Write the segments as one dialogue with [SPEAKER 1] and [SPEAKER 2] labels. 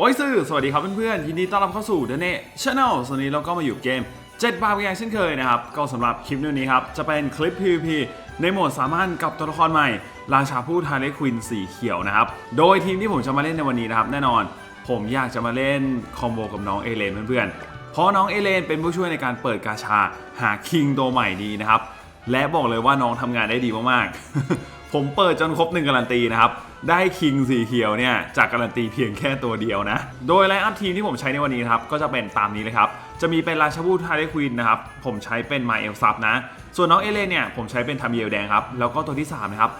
[SPEAKER 1] โอ้ยสื่อสวัสดีครับเพื่อนๆ ยินดีต้อนรับเข้าสู่ The Net Channel ส่วนนี้เราก็มาอยู่เกม 7 บาทอย่างเช่นเคยนะครับ ก็สำหรับคลิปนี้ครับ จะเป็นคลิป PVP ในโหมดสามารถกับตัวละครใหม่ ราชาผู้ทาเลควินสีเขียวนะครับ โดยทีมที่ผมจะมาเล่นในวันนี้นะครับ แน่นอน ผมอยากจะมาเล่นคอมโบกับน้องเอเลนเพื่อนๆ เพราะน้องเอเลนเป็นผู้ช่วยในการเปิดกาชาหาคิงตัวใหม่ดีนะครับและบอกเลยว่าน้องทำงานได้ดีมากๆ ผมเปิดจนครบหนึ่งการันตีนะครับ ได้คิงสีเขียวเนี่ย จากการันตีเพียงแค่ตัวเดียวนะ โดยไลน์อัพทีมที่ผมใช้ในวันนี้นครับ ก็จะเป็นตามนี้เลยครับ จะมีเป็นราชบูทาร์เรควินนะครับ ผมใช้เป็นไมเอลซับนะ ส่วนน้องเอเลนเนี่ย ผมใช้เป็นทามเอลแดงครับ แล้วก็ตัวที่ 3 นะครับ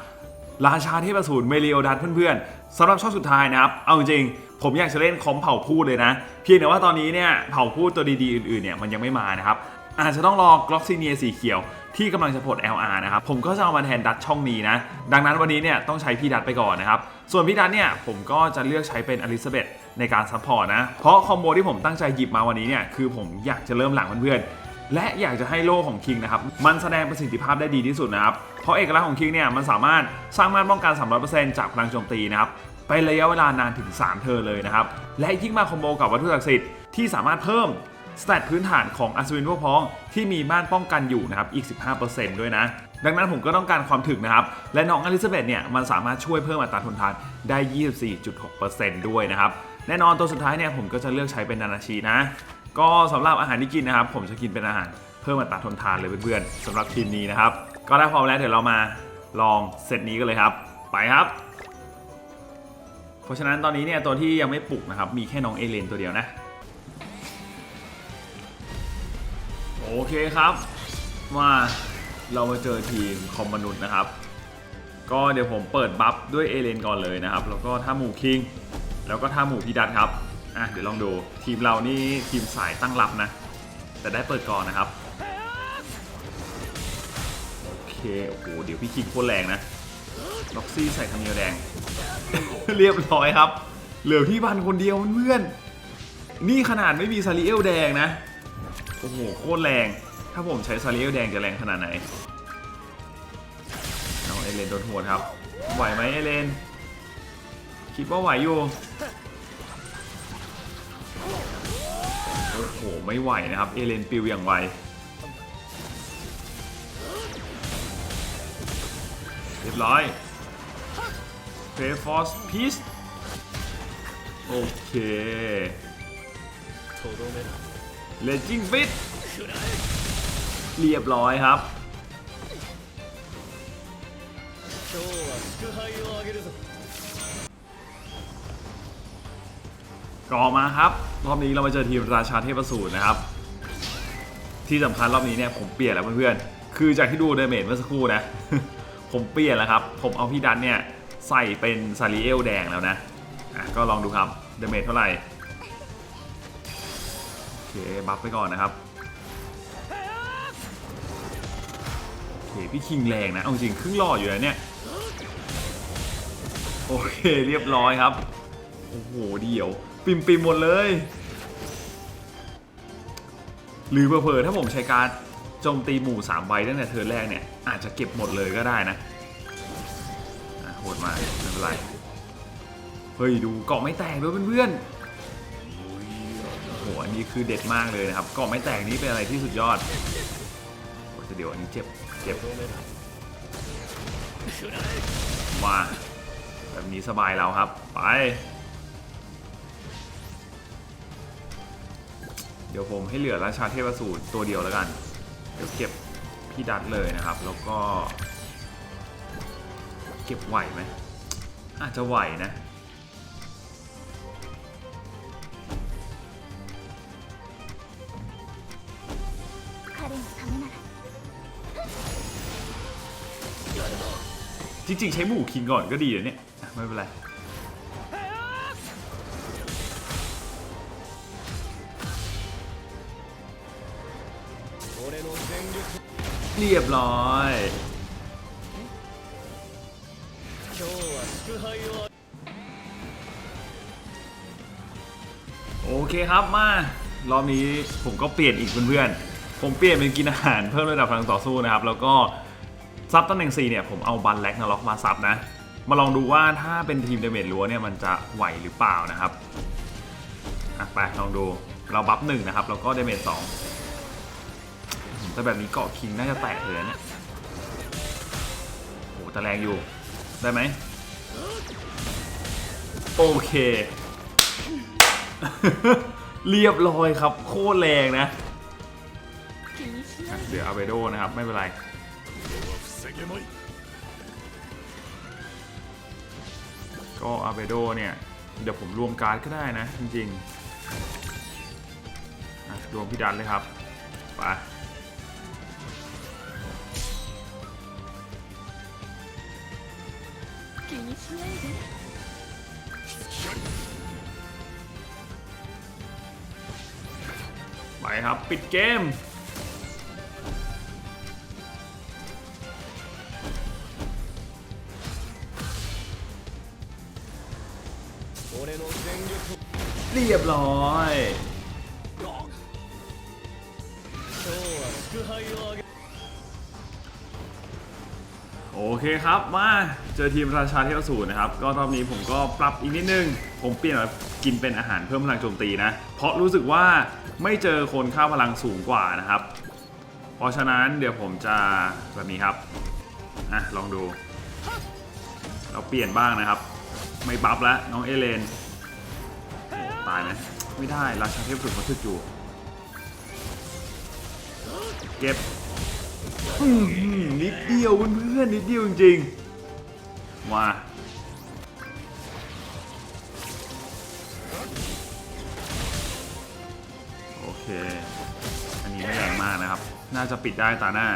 [SPEAKER 1] ราชาเทพสูรเมลิโอดัสเพื่อนๆสำหรับช่องสุดท้ายนะครับ เอาจริงผมอยากจะเล่นคอมเผ่าพูดเลยนะ เพียงแต่ว่าตอนนี้เนี่ยเผ่าพูดตัวดีๆ อื่นๆเนี่ยมันยังไม่มานะครับ อาจจะต้องรอกล็อกซิเนียสีเขียว ที่กำลังจะปลด LR นะครับผมก็จะเอามาแทนดัตช่องนี้นะ ดังนั้นวันนี้เนี่ยต้องใช้พี่ดัตไปก่อนนะครับ ส่วนพี่ดัตเนี่ยผมก็จะเลือกใช้เป็นอลิซาเบธในการซัพพอร์ตนะ เพราะคอมโบที่ผมตั้งใจหยิบมาวันนี้เนี่ยคือผมอยากจะเริ่มหลังเพื่อนๆและอยากจะให้โล่ของคิงนะครับมันแสดงประสิทธิภาพได้ดีที่สุดนะครับเพราะเอกลักษณ์ของคิงเนี่ยมันสามารถสร้างม่านป้องกัน 300%จากพลังโจมตีนะครับไประยะเวลานานถึง 3เทอร์เลยนะครับและยิ่งมาคอมโบกับวัตถุศักดิ์สิทธิ์ที่สามารถเพิ่ม สเตตพื้นฐานของอัศวินพวกพ้องที่มีม่านป้องกันอยู่นะครับอีก 15%ด้วยนะ ดังนั้นผมก็ต้องการความถึกนะครับ และน้องอลิซาเบธเนี่ยมันสามารถช่วยเพิ่มอัตราทนทานได้ 24.6%ด้วยนะครับ แน่นอนตัวสุดท้ายเนี่ยผมก็จะเลือกใช้เป็นนานาชีนะ ก็สำหรับอาหารที่กินนะครับ ผมจะกินเป็นอาหารเพิ่มอัตราทนทานเลยเพื่อนๆสำหรับทีมนี้นะครับ ก็ได้พร้อมแล้วเดี๋ยวเรามาลองเซตนี้กันเลยครับ ไปครับ เพราะฉะนั้นตอนนี้เนี่ยตัวที่ยังไม่ปลุกนะครับมีแค่น้องเอเลนตัวเดียวนะ โอเคครับมาเรามาเจอทีมคอมมนุษย์นะครับ ก็เดี๋ยวผมเปิดบัฟด้วยเอเลนก่อนเลยนะครับ แล้วก็ท่าหมู่คิง แล้วก็ท่าหมู่พีดัตครับอะเดี๋ยวลองดูทีมเรานี่ทีมสายตั้งรับนะ แต่ได้เปิดก่อนนะครับ โอเคโอ้โหเดี๋ยวพี่คิงโคตรแรงนะล็อกซี่ใส่ทางเนียวแดง เรียบร้อยครับ เหลือพี่พันคนเดียวเพื่อนนี่ขนาดไม่มีซาริเอลแดงนะ โอ้โหโคตรแรง ถ้าผมใช้ซาริเอลแดงจะแรงขนาดไหนน้องเอเลนโดนหัวดครับ ไหวไหมเอเลน คิดว่าไหวอยู่ โอ้โห ไม่ไหวนะครับ เอเลนปิวอย่างไวเรียบร้อยเฟฟอสพีซโอเค เลจิงฟิตเรียบร้อยครับ ก่อมาครับ รอบนี้เรามาเจอทีมราชาเทพสูตรนะครับ ที่สำคัญรอบนี้เนี่ยผมเปลี่ยนแล้วเพื่อนๆ คือจากที่ดูเดเมจเมื่อสักครู่นะ ผมเปลี่ยนแล้วครับ ผมเอาพี่ดันเนี่ยใส่เป็นซาริเอลแดงแล้วนะะก็ลองดูครับ เดเมจเท่าไหร่ เคบัฟไปก่อนนะครับโอเคพี่คิงแรงนะ เอาจริงครึ่งหล่ออยู่แล้วเนี่ย โอเคเรียบร้อยครับ โอ้โหเดี๋ยว ปิมปิมหมดเลย หรือเผลอถ้าผมใช้การโจมตีหมู่3ใบตั้งแต่เทิร์นแรกเนี่ย อาจจะเก็บหมดเลยก็ได้นะอะโหดมากไม่เป็นไร เฮ้ย ดูเกาะไม่แตกด้วยเพื่อนๆ โหอันนี้คือเด็ดมากเลยนะครับเกาะไม่แตกนี่เป็นอะไรที่สุดยอดโอ้แต่เดี๋ยวอันนี้เจ็บเจ็บมาแบบนี้สบายเราครับ ไปเดี๋ยวผมให้เหลือราชาเทพสูตรตัวเดียวแล้วกัน เดี๋ยวเก็บพี่ดัดเลยนะครับ แล้วก็ เก็บไหวไหมอาจจะไหวนะ จริงๆ ใช้หมู่คิงก่อนก็ดีเลยเนี่ย ไม่เป็นไร เรียบร้อย โอเคครับมารอบนี้ผมก็เปลี่ยนอีกเพื่อนๆ ผมเปลี่ยนเป็นกินอาหารเพิ่มระดับพลังต่อสู้นะครับ แล้วก็ ซับตำแหน่ง 4 เนี่ย ผมเอาบันแล็กนาล็อกมาซับนะ มาลองดูว่าถ้าเป็นทีมเดเมจล้วเนี่ย มันจะไหวหรือเปล่านะครับไปลองดูเราบัฟหนึ่งนะครับ แล้วก็เดเมจสองแต่แบบนี้เกาะคิงน่าจะแตกเลยอนี่ยโอ้แต่แรงอยู่ได้ไหมโอเค เรียบร้อยครับ โคตรแรงนะ เดี๋ยวอาเบโดนะครับ ไม่เป็นไร ก็อาเบโดเนี่ย เดี๋ยวผมรวมการ์ดก็ได้นะ จริงๆรวมพี่ดันเลยครับไปไปครับ ปิดเกม รียบร้อยโอเคครับมาเจอทีมราชาเทวสูตรนะครับ ก็รอบนี้ผมก็ปรับอีกนิดนึง ผมเปลี่ยนกินเป็นอาหารเพิ่มพลังโจมตีนะ เพราะรู้สึกว่าไม่เจอคนข้าพลังสูงกว่านะครับ เพราะฉะนั้นเดี๋ยวผมจะแบบนี้ครับอะลองดู เราเปลี่ยนบ้างนะครับ ไม่ปรับแล้วน้องเอเลน ตายไหมไม่ได้ ราชาเทพสูรเขาทึกอยู่ เก็บนิดเดียวเพื่อนนิดเดียวจริงๆมาโอเค อันนี้ไม่แรงมากนะครับ น่าจะปิดได้ตาหน้า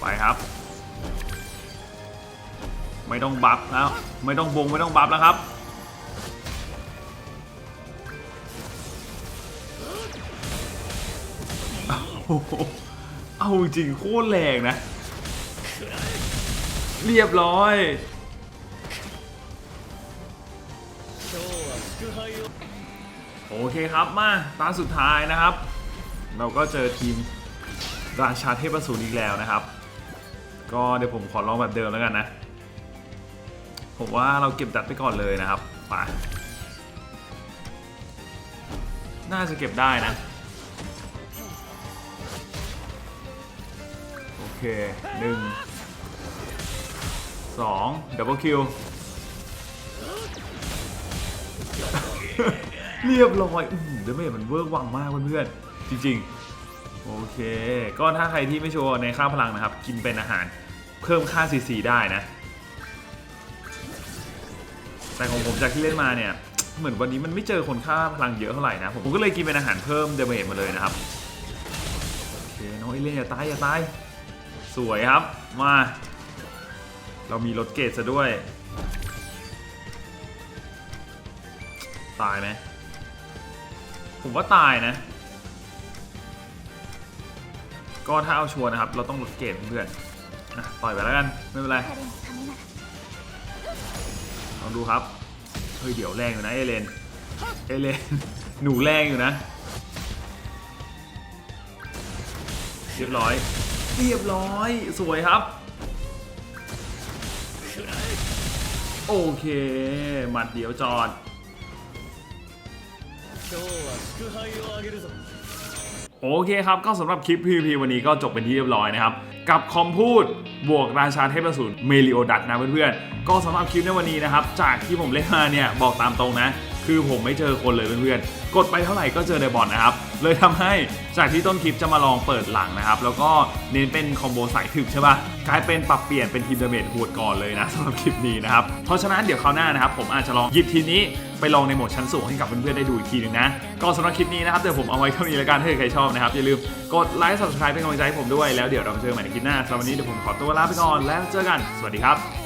[SPEAKER 1] ไปครับ ไม่ต้องบัฟแล้ว ไม่ต้องบงไม่ต้องบัฟแล้วครับ เอาจริงโคตรแรงนะ เรียบร้อย โอเคครับมาตาสุดท้ายนะครับ เราก็เจอทีมราชาเทพสูรอีกแล้วนะครับ ก็เดี๋ยวผมขอลองแบบเดิมแล้วกันนะ ผมว่าเราเก็บดัดไปก่อนเลยนะครับไปน่าจะเก็บได้นะ เคหนึ่งสองดับเบิลคิวเรียบร้อยอืมเดเมจมันเวิร์กวังมากเพื่อนๆจริง ๆ โอเค ก็ถ้าใครที่ไม่ชัวร์ในค่าพลังนะครับ กินเป็นอาหารเพิ่มค่า CC ได้นะ แต่ของผมจากที่เล่นมาเนี่ย เหมือนวันนี้มันไม่เจอคนค่าพลังเยอะเท่าไหร่นะ ผมก็เลยกินเป็นอาหารเพิ่มเดเมจมาเลยนะครับ โอเค น้องเอเล่นอย่าตายอย่าตาย สวยครับ มา เรามีรถเกตซะด้วย ตายไหมผมว่าตายนะ ก็ถ้าเอาชัวร์นะครับ เราต้องลดเกตเพื่อนนะต่อยไปแล้วกัน ไม่เป็นไรลองดูครับ เฮ้ย เดี๋ยวแรงอยู่นะ เอเลน เอเลน หนูแรงอยู่นะ เรียบร้อย เรียบร้อย สวยครับ โอเคมัดเดี๋ยวจอดโอเคครับก็สำหรับคลิปพีพีวันนี้ก็จบเป็นที่เรียบร้อยนะครับ กับคอมพูดบวกราชาเทพสูนเมลิโอดัตนะเพื่อนๆ ก็สำหรับคลิปในวันนี้นะครับ จากที่ผมเล่นมาเนี่ย บอกตามตรงนะ คือผมไม่เจอคนเลยเพื่อนๆ กดไปเท่าไหร่ก็เจอในบอทนะครับ เลยทำให้จากที่ต้นคลิปจะมาลองเปิดหลังนะครับ แล้วก็เน้นเป็นคอมโบสายถึกใช่ปะกลายเป็นปรับเปลี่ยนเป็นทีมเดเมจหวดก่อนเลยนะสำหรับคลิปนี้นะครับ เพราะฉะนั้นเดี๋ยวคราวหน้านะครับ ผมอาจจะลองหยิบทีนี้ไปลองในโหมดชั้นสูงให้กับเพื่อนๆได้ดูอีกทีหนึงนะ ก็สำหรับคลิปนี้นะครับเดี๋ยวผมเอาไว้เท่านี้แล้วกันถ้าใครชอบนะครับอย่าลืมกดไลค์ subscribe เป็นกำลังใจให้ผมด้วยแล้วเดี๋ยวเราเจอกันใหม่ในคลิปหน้าสำหรับวันนี้เดี๋ยวผมขอตัวลาไปก่อนแล้วเจอกันสวัสดีครับ